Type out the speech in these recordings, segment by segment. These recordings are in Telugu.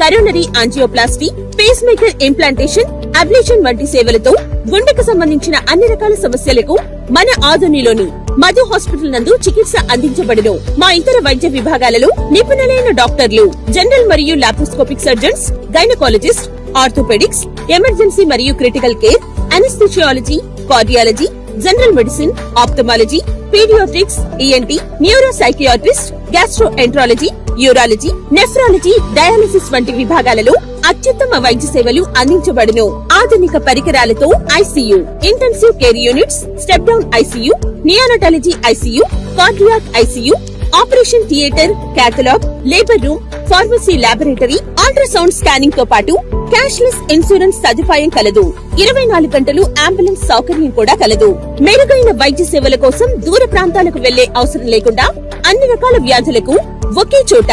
coronary angioplasty pacemaker implantation ablation వంటి సేవలతో గుండెకు సంబంధించిన అన్ని రకాల సమస్యలకు మన ఆధునిలోని మధు హాస్పిటల్ నందు చికిత్స అందించబడును. మా ఇతర వైద్య విభాగాలలో నిపుణులైన డాక్టర్లు జనరల్ మరియు laparoscopic surgeons gynaecologist orthopaedics emergency మరియు critical care anaesthesiology cardiology general medicine ophthalmology paediatrics ENT neuro psychiatrist gastroenterology urology nephrology dialysis వంటి విభాగాలలో అత్యుత్తమ వైద్య సేవలు అందించబడును. ఆధునిక పరికరాలతో ICU intensive care units step down ICU neonatology ICU cardiac ICU operation theatre cath lab labour room pharmacy laboratory ultrasound స్కానింగ్తో పాటు క్యాష్లెస్ ఇన్సూరెన్స్ సదుపాయం కలదు. ఇరవై నాలుగు గంటలు అంబులెన్స్ సౌకర్యం కూడా కలదు. మెరుగైన వైద్య సేవల కోసం దూర ప్రాంతాలకు వెళ్ళే అవసరం లేకుండా అన్ని రకాల వ్యాధులకు ఒకే చోట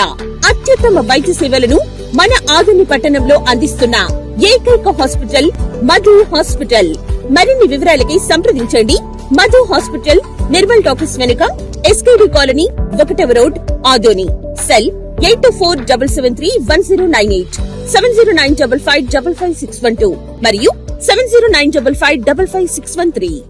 అత్యుత్తమ వైద్య సేవలను మన ఆధుని పట్టణంలో అందిస్తున్న ఏకైక హాస్పిటల్ మధు హాస్పిటల్. మరిన్ని వివరాలకి సంప్రదించండి. మధు హాస్పిటల్ నిర్మల్ టాకీస్ వెనుక ఎస్కేడి కాలనీ ఒకటవ road Adoni. Cell eight two four double seven three one zero nine eight seven zero nine double five double five six one two మరియు seven zero nine double five double five six one three.